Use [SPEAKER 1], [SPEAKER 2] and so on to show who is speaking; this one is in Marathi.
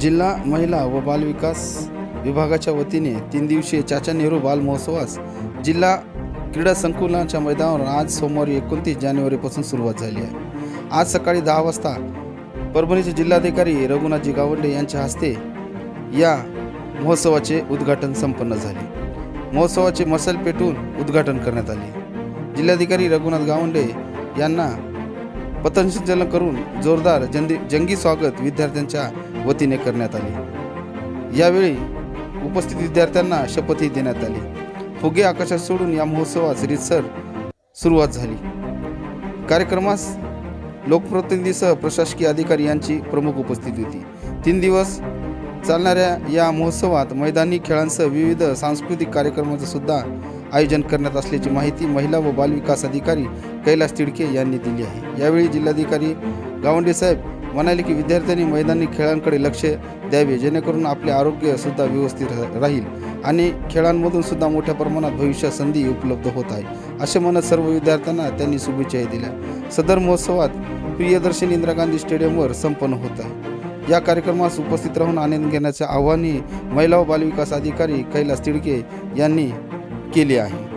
[SPEAKER 1] जिल्हा महिला व बालविकास विभागाच्या वतीने तीन दिवसीय चाचा नेहरू बाल महोत्सवास जिल्हा क्रीडा संकुलाच्या मैदानावर आज सोमवारी एकोणतीस जानेवारीपासून सुरुवात झाली आहे. आज सकाळी दहा वाजता परभणीचे जिल्हाधिकारी रघुनाथजी गावंडे यांच्या हस्ते या महोत्सवाचे उद्घाटन संपन्न झाले. महोत्सवाचे मसल पेटून उद्घाटन करण्यात आले. जिल्हाधिकारी रघुनाथ गावंडे यांना पथसंचलन करून जोरदार जंदी जंगी स्वागत विद्यार्थ्यांच्या वतीने करण्यात आले. यावेळी उपस्थित विद्यार्थ्यांना शपथही देण्यात आली. फुगे आकाशात सोडून या महोत्सवास रितसर सुरुवात झाली. कार्यक्रमास लोकप्रतिनिधीसह प्रशासकीय अधिकारी यांची प्रमुख उपस्थिती होती. तीन दिवस चालणाऱ्या या महोत्सवात मैदानी खेळांसह विविध सांस्कृतिक कार्यक्रमाचं सुद्धा आयोजन करण्यात असल्याची माहिती महिला व बालविकास अधिकारी कैलास तिडके यांनी दिली आहे. यावेळी जिल्हाधिकारी गावंडे साहेब म्हणाले की विद्यार्थ्यांनी मैदानी खेळांकडे लक्ष द्यावे जेणेकरून आपले आरोग्य सुद्धा व्यवस्थित राहील आणि खेळांमधून सुद्धा मोठ्या प्रमाणात भविष्यात संधी उपलब्ध होत आहे. असे म्हणत सर्व विद्यार्थ्यांना त्यांनी शुभेच्छाही दिल्या. सदर महोत्सवात प्रियदर्शन इंदिरा गांधी स्टेडियमवर संपन्न होत आहे. या कार्यक्रमास उपस्थित राहून आनंद घेण्याचे आव्हानही महिला व बालविकास अधिकारी कैलास तिडके यांनी केले आहे